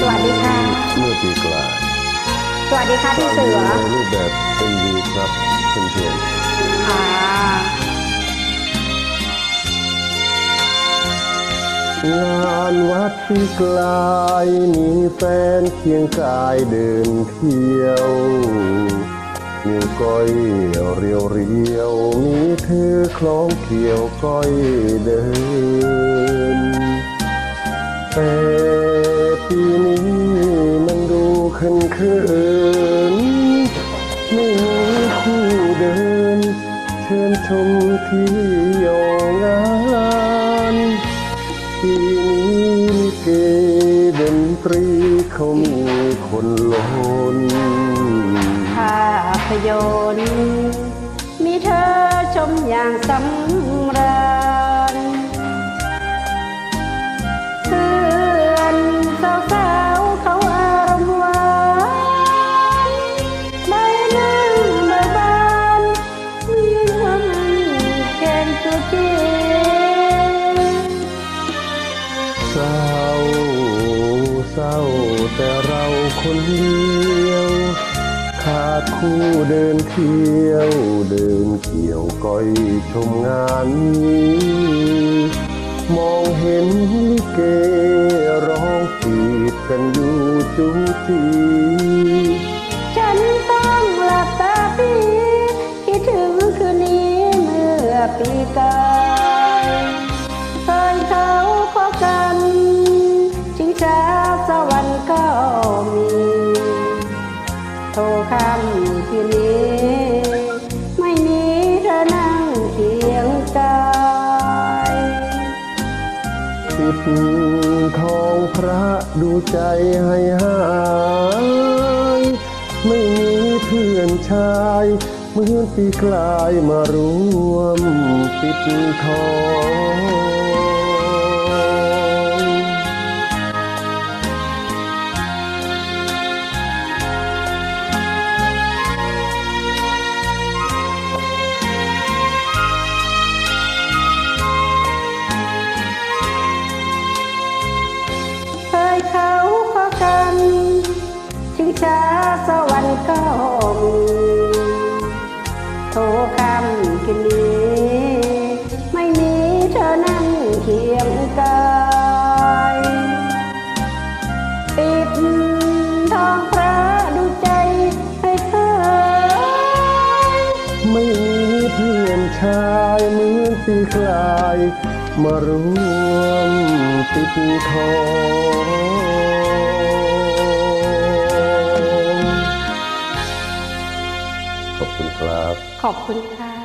สวัสดีค่ะ เมื่อปีกลายสวัสดีค่ะพี่เสือในรูปแบบเป็นดีครับเพื่อนค่ะๆงานวัดที่ไกลายมีแฟนเคียงกายเดินเที่ยวนิ้วก้อยเรียวเรียวๆมีเธอคล้องเกี่ยวก้อยเดินแต่ ปีนี้มันดูเขินเขินไม่มีคู่เดิน เชิญชมที่ยองานปีนี้ลิเกดนตรีเขามีคนล้นภาพยนตร์มีเธอชมอย่างสำราญ แต่เราคนเดียว ขาดคู่เดินเที่ยว เดินเกี่ยวก้อยชมงานนี้ มองเห็นลิเกร้องจีบกันอยู่จูจีฉันต้องหลับตาปีคิดถึงคืนนี้เมื่อปีกา โทรคำคืนนี้ ไม่มีเธอนั่งเคียงกายปิดทองพระดูใจให้หายไม่มีเพื่อนชายเหมือนปีกลายมารวมปิดทอง ช้าสวรรค์ก็มีโทรคำคืนนี้ ไม่มีเธอนั่งเคียงกายปิดทองพระดูใจให้เธอไม่มีเพื่อนชายเหมือนปีกลาย มารวมปิดทอง ขอบคุณค่ะ